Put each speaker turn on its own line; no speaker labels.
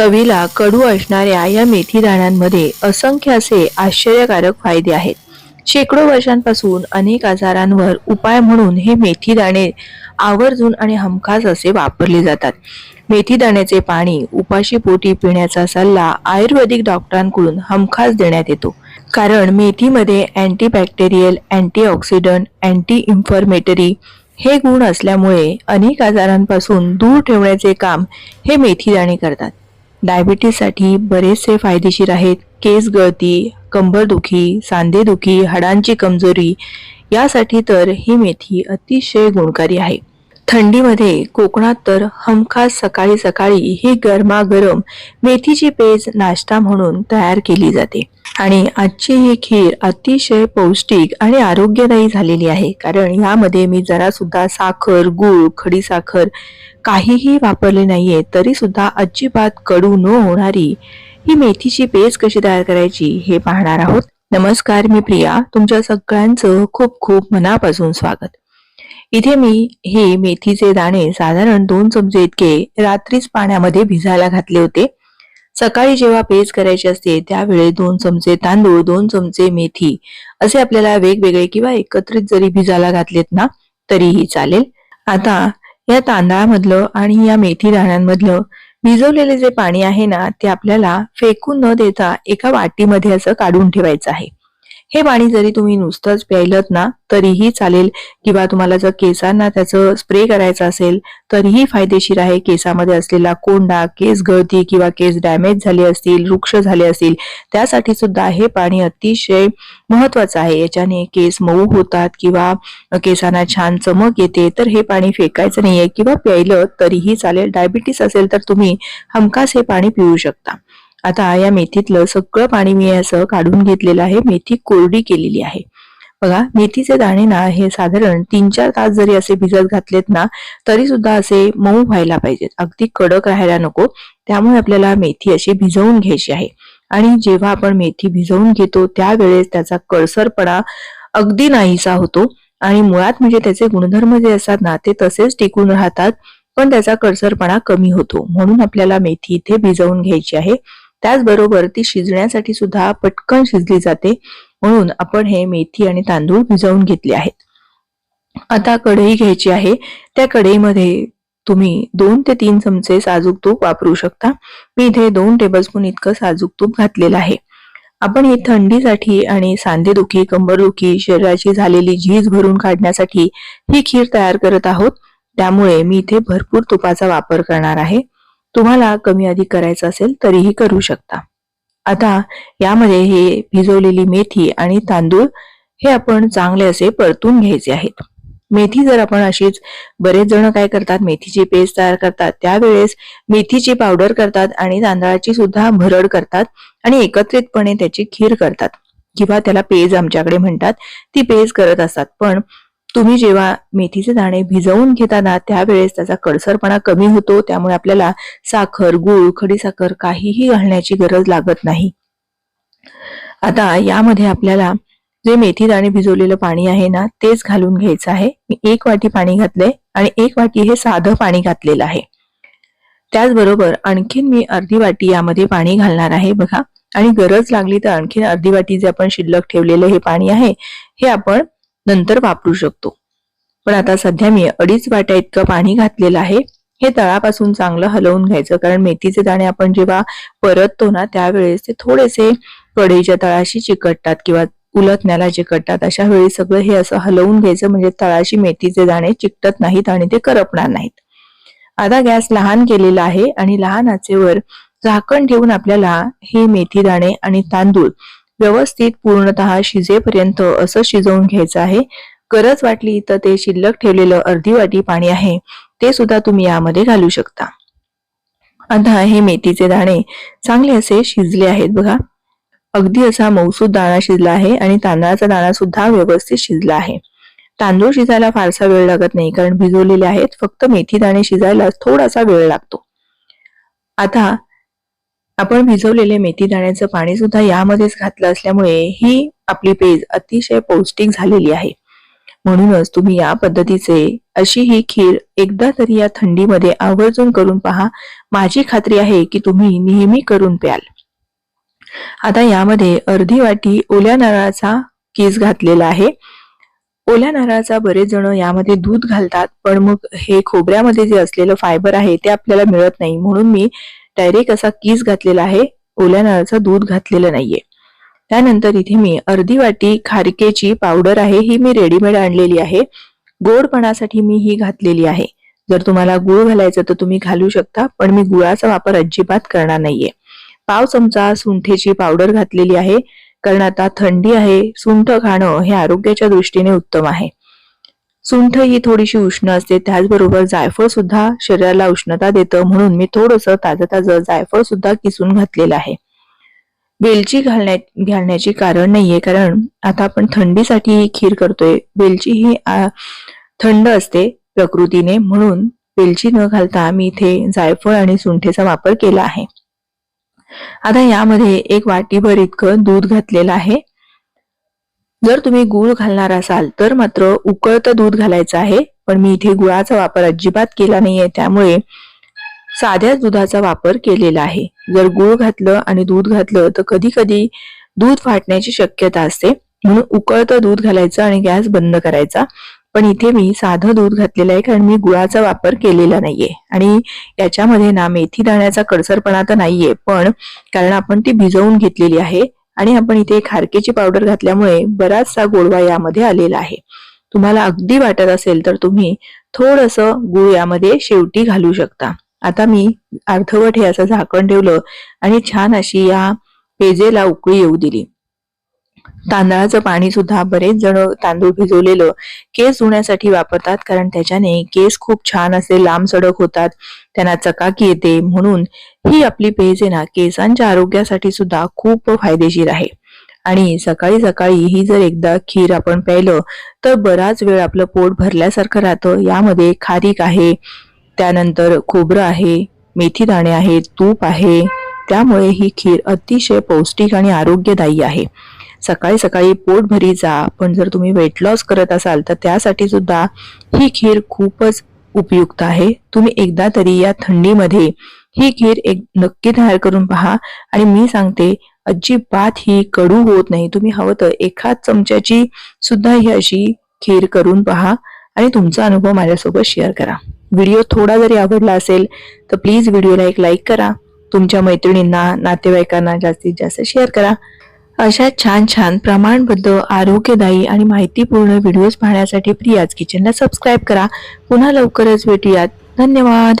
चवीला कडू असणाऱ्या या मेथी दाण्यांमध्ये असंख्य असे आश्चर्यकारक फायदे आहेत. शेकडो वर्षांपासून अनेक आजारांवर उपाय म्हणून हे मेथी दाणे आवर्जून आणि हमखास असे वापरले जातात. मेथी दाण्याचे पाणी उपाशी पोटी पिण्याचा सल्ला आयुर्वेदिक डॉक्टरांकडून हमखास देण्यात येतो. कारण मेथीमध्ये अँटीबॅक्टेरियल अँटीऑक्सिडंट अँटी इन्फॉर्मेटरी हे गुण असल्यामुळे अनेक आजारांपासून दूर ठेवण्याचे काम हे मेथी दाणे करतात. डायबिटीससाठी बरेचसे फायदेशीर आहेत. केस गळती कंबरदुखी सांधेदुखी हाडांची कमजोरी यासाठी तर ही मेथी अतिशय गुणकारी आहे. थंडीमध्ये कोकणात तर हमखास सकाळी सकाळी ही गरमागरम मेथीची पेज नाश्ता म्हणून तयार केली जाते. आणि आजची ही खीर अतिशय पौष्टिक आणि आरोग्यदायी झालेली आहे. कारण यामध्ये मी जरा सुद्धा साखर गूळ खडीसाखर काहीही वापरले नाहीये तरी सुद्धा अजिबात कडू न होणारी ही मेथीची पेज कशी तयार करायची हे पाहणार आहोत. नमस्कार मी प्रिया. तुमच्या सगळ्यांचं खूप खूप मनापासून स्वागत. इथे मी हे मेथीचे दाणे साधारण दोन चमचे इतके रात्रीच पाण्यामध्ये भिजायला घातले होते. सकाळी जेव्हा पेज करायची असते त्यावेळी दोन चमचे तांदूळ दोन चमचे मेथी असे आपल्याला वेगवेगळे किंवा एकत्रित जरी भिजायला घातलेत ना तरीही चालेल. आता या तांदळामधलं आणि या मेथी दाण्यांमधलं भिजवलेले जे पाणी आहे ना ते आपल्याला फेकून न देता एका वाटीमध्ये असं काढून ठेवायचं आहे. हे पाणी जरी तुम्ही नुसतंच प्यायलत ना तरीही चालेल. किंवा तुम्हाला जर केसांना त्याचं स्प्रे करायचं असेल तरीही फायदेशीर आहे केसामध्ये असलेला कोंडा केस गळती किंवा केस डॅमेज झाले असतील वृक्ष झाले असतील त्यासाठी सुद्धा हे पाणी अतिशय महत्वाचं आहे. याच्याने केस मऊ होतात किंवा केसांना छान चमक येते तर हे पाणी फेकायचं नाहीये. किंवा प्यायलं तरीही चालेल. डायबिटीस असेल तर तुम्ही हमखास हे पाणी पिऊ शकता. आता या मेथीतलं सगळं पाणी मी असं काढून घेतलेलं आहे. मेथी कोरडी केलेली आहे. बघा मेथीचे दाणे ना हे साधारण तीन चार तास जरी असे भिजत घातलेत ना तरी सुद्धा असे मऊ व्हायला पाहिजेत. अगदी कडक राहायला नको. त्यामुळे आपल्याला मेथी अशी भिजवून घ्यायची आहे. आणि जेव्हा आपण मेथी भिजवून घेतो त्यावेळेस त्याचा कळसरपणा अगदी नाहीसा होतो. आणि मुळात म्हणजे त्याचे गुणधर्म जे असतात ना ते तसेच टिकून राहतात. पण त्याचा कडसरपणा कमी होतो. म्हणून आपल्याला मेथी इथे भिजवून घ्यायची आहे. त्याचबरोबर ती शिजण्यासाठी सुद्धा पटकन शिजली जाते. म्हणून आपण हे मेथी आणि तांदूळ भिजवून घेतले आहेत. आता कढई घ्यायची आहे. त्या कढईमध्ये तुम्ही दोन ते तीन चमचे साजूक तूप वापरू शकता. मी इथे दोन टेबलस्पून इतकं साजूक तूप घातलेलं आहे. आपण हे थंडीसाठी आणि सांधेदुखी कंबरदुखी शरीराची झालेली झीज भरून काढण्यासाठी ही खीर तयार करत आहोत. त्यामुळे मी इथे भरपूर तुपाचा वापर करणार आहे. तुम्हाला कमी अधिक करायचं असेल तरीही करू शकता. आता यामध्ये हे भिजवलेली मेथी आणि तांदूळ हे आपण चांगले असे परतून घ्यायचे आहेत. मेथी जर आपण अशीच बरेच जण काय करतात मेथीची पेस्ट तयार करतात त्यावेळेस मेथीची पावडर करतात आणि तांदळाची सुद्धा भरड करतात आणि एकत्रितपणे त्याची खीर करतात. किंवा त्याला पेज आमच्याकडे म्हणतात ती पेज करत असतात. पण तुम्ही जेव्हा मेथीचे दाणे भिजवून घेताना त्यावेळेस त्याचा कडसरपणा कमी होतो त्यामुळे आपल्याला साखर गूळ खडीसाखर काहीही घालण्याची गरज लागत नाही. आता यामध्ये आपल्याला जे मेथी दाणे भिजवलेलं पाणी आहे ना तेच घालून घ्यायचं आहे. मी एक वाटी पाणी घातलंय आणि एक वाटी हे साधं पाणी घातलेलं आहे. त्याचबरोबर आणखीन मी अर्धी वाटी यामध्ये पाणी घालणार आहे बघा. आणि गरज लागली तर आणखीन अर्धी वाटी जे आपण शिल्लक ठेवलेलं हे पाणी आहे हे आपण नंतर वापरू शकतो. पण आता सध्या मी अडीच वाट्या इतकं पाणी घातलेलं आहे. हे तळापासून चांगलं हलवून घ्यायचं. कारण मेथीचे दाणे आपण जेव्हा परततो ना त्यावेळेस ते थोडेसे कढईच्या तळाशी चिकटतात किंवा उलटण्याला चिकटतात. अशा वेळी सगळं हे असं हलवून घ्यायचं म्हणजे तळाशी मेथीचे दाणे चिकटत नाहीत आणि ते करपणार नाहीत. आता गॅस लहान केलेला आहे आणि लहान आचेवर झाकण ठेवून आपल्याला हे मेथी दाणे आणि तांदूळ व्यवस्थित पूर्णतः शिजेपर्यंत असं शिजवून घ्यायचं आहे. गरज वाटली तर ते शिल्लक ठेवलेलं अर्धी वाटी पाणी आहे. ते सुद्धा तुम्ही यामध्ये घालू शकता. आता हे मेथीचे दाणे चांगले असे शिजले आहेत बघा. अगदी असा मौसूद दाणा शिजला आहे आणि तांदळाचा दाणा सुद्धा व्यवस्थित शिजला आहे. तांदूळ शिजायला फारसा वेळ लागत नाही कारण भिजवलेले आहेत. फक्त मेथी दाणे शिजायला थोडासा वेळ लागतो. आता आपण भिजवलेले मेथी दाण्याचं पाणी सुद्धा यामध्येच घातलं असल्यामुळे ही आपली पेज अतिशय पौष्टिक झालेली आहे. म्हणूनच तुम्ही या पद्धतीचे अशी ही खीर एकदा तरी या थंडीमध्ये आवर्जून करून पहा. माझी खात्री आहे की तुम्ही नेहमी करून प्याल. आता यामध्ये अर्धी वाटी ओल्या नारळाचा कीस घातलेला आहे. ओल्या नारळाचा बरेच जण यामध्ये दूध घालतात पण मग हे खोबऱ्यामध्ये जे असलेलं फायबर आहे ते आपल्याला मिळत नाही. म्हणून मी डायरेक्ट असा कीस घातलेला आहे. ओल्या नारळाचं दूध घातलेलं नाहीये. त्यानंतर इथे मी अर्धी वाटी खारकेची पावडर आहे ही मी रेडीमेड आणलेली आहे. गोडपणासाठी मी ही घातलेली आहे. जर तुम्हाला गुळ घालायचं तर तुम्ही घालू शकता पण मी गुळाचा वापर अजिबात करणार नाहीये. पाव चमचा सुंठेची पावडर घातलेली आहे कारण आता थंडी आहे सुंठ खाणं हे आरोग्याच्या दृष्टीने उत्तम आहे. सुंठ ही थोडीशी उष्ण असते. त्याचबरोबर जायफळ सुद्धा शरीराला उष्णता देतं. म्हणून मी थोडस ताजं ताजं जायफळ सुद्धा किसून घातलेलं आहे. वेलची घालण्या घालण्याची कारण नाहीये. कारण आता आपण थंडीसाठी ही खीर करतोय. वेलची ही थंड असते प्रकृतीने. म्हणून वेलची न घालता मी इथे जायफळ आणि सुंठेचा वापर केला आहे. आता यामध्ये एक वाटीभर इतकं दूध घातलेलं आहे. जर तुम्ही गूळ घालणार असाल तर मात्र उकळतं दूध घालायचं आहे. पण मी इथे गुळाचा वापर अजिबात केला नाहीये. त्यामुळे साध्याच दुधाचा वापर केलेला आहे. जर गूळ घातलं आणि दूध घातलं तर कधी कधी दूध फाटण्याची शक्यता असते. म्हणून उकळतं दूध घालायचं आणि गॅस बंद करायचा. पण इथे मी साधं दूध घातलेलं आहे कारण मी गुळाचा वापर केलेला नाहीये. आणि याच्यामध्ये ना मेथी दाण्याचा कडसरपणा तर नाहीये पण कारण आपण ती भिजवून घेतलेली आहे. आणि आपण इथे खारकेची पावडर घातल्यामुळे बराचसा गोडवा यामध्ये आलेला आहे. तुम्हाला अगदी वाटत असेल तर तुम्ही थोडस गुळ यामध्ये शेवटी घालू शकता. आता मी अर्धवट हे असं झाकण ठेवलं आणि छान अशी या पेजेला उकळी येऊ दिली. तांदळाचं पाणी सुद्धा बरेच जण तांदूळ भिजवलेलं केस धुण्यासाठी वापरतात कारण त्याच्याने केस खूप छान असे लांब सडक होतात. त्यांना चकाकी येते. म्हणून ही आपली पेज आहे ना केसांच्या आरोग्यासाठी सुद्धा खूप फायदेशीर आहे. आणि सकाळी सकाळी ही जर एकदा खीर आपण प्यायलं तर बराच वेळ आपलं पोट भरल्यासारखं राहतं. यामध्ये खारीक आहे त्यानंतर खोबरं आहे मेथी दाणे आहे तूप आहे. त्यामुळे ही खीर अतिशय पौष्टिक आणि आरोग्यदायी आहे. सकाळी सकाळी पोट भरी जा पण जर तुम्ही वेट लॉस करत असाल तर त्यासाठी सुद्धा ही खीर खूपच उपयुक्त आहे. तुम्ही एकदा तरी या थंडीमध्ये ही खीर एक नक्की तयार करून पहा. आणि मी सांगते अजिबात ही कडू होत नाही. तुम्ही हवं तर एखाद चमच्याची सुद्धा ही अशी खीर करून पहा. आणि तुमचा अनुभव माझ्यासोबत शेअर करा. व्हिडिओ थोडा जरी आवडला असेल तर प्लीज व्हिडिओला एक लाईक करा. तुमच्या मैत्रिणींना नातेवाईकांना जास्तीत जास्त शेअर करा. अशा छान छान प्रमाणबद्ध आरोग्यदायी आणि माहितीपूर्ण व्हिडिओज पाहण्यासाठी प्रियाज किचनला सबस्क्राईब करा. पुन्हा लवकरच भेटूयात. धन्यवाद.